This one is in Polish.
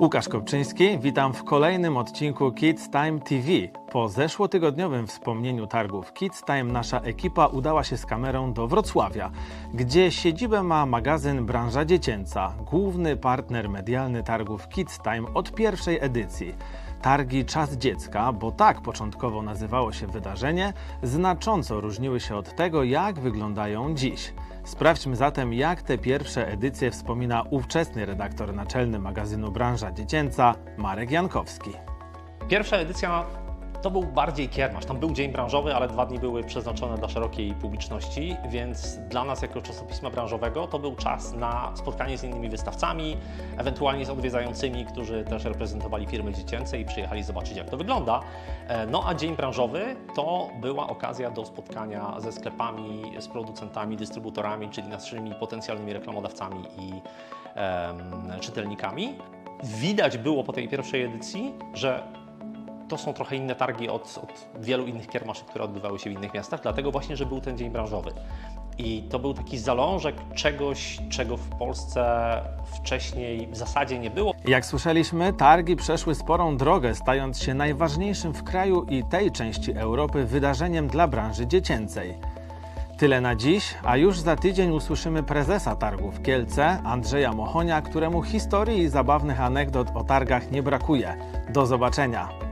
Łukasz Kopczyński, witam w kolejnym odcinku Kids Time TV. Po zeszłotygodniowym wspomnieniu targów Kids Time nasza ekipa udała się z kamerą do Wrocławia, gdzie siedzibę ma magazyn Branża Dziecięca, główny partner medialny targów Kids Time od pierwszej edycji. Targi Czas Dziecka, bo tak początkowo nazywało się wydarzenie, znacząco różniły się od tego, jak wyglądają dziś. Sprawdźmy zatem, jak te pierwsze edycje wspomina ówczesny redaktor naczelny magazynu Branża Dziecięca Marek Jankowski. Pierwsza edycja to był bardziej kiermasz. Tam był dzień branżowy, ale dwa dni były przeznaczone dla szerokiej publiczności, więc dla nas jako czasopisma branżowego to był czas na spotkanie z innymi wystawcami, ewentualnie z odwiedzającymi, którzy też reprezentowali firmy dziecięce i przyjechali zobaczyć jak to wygląda. E, No a dzień branżowy to była okazja do spotkania ze sklepami, z producentami, dystrybutorami, czyli naszymi potencjalnymi reklamodawcami i em, czytelnikami. Widać było po tej pierwszej edycji, że to są trochę inne targi od, od wielu innych kiermaszy, które odbywały się w innych miastach, dlatego właśnie, że był ten dzień branżowy. I to był taki zalążek czegoś, czego w Polsce wcześniej w zasadzie nie było. Jak słyszeliśmy, targi przeszły sporą drogę, stając się najważniejszym w kraju i tej części Europy wydarzeniem dla branży dziecięcej. Tyle na dziś, a już za tydzień usłyszymy prezesa targów w Kielce, Andrzeja Mochonia, któremu historii i zabawnych anegdot o targach nie brakuje. Do zobaczenia!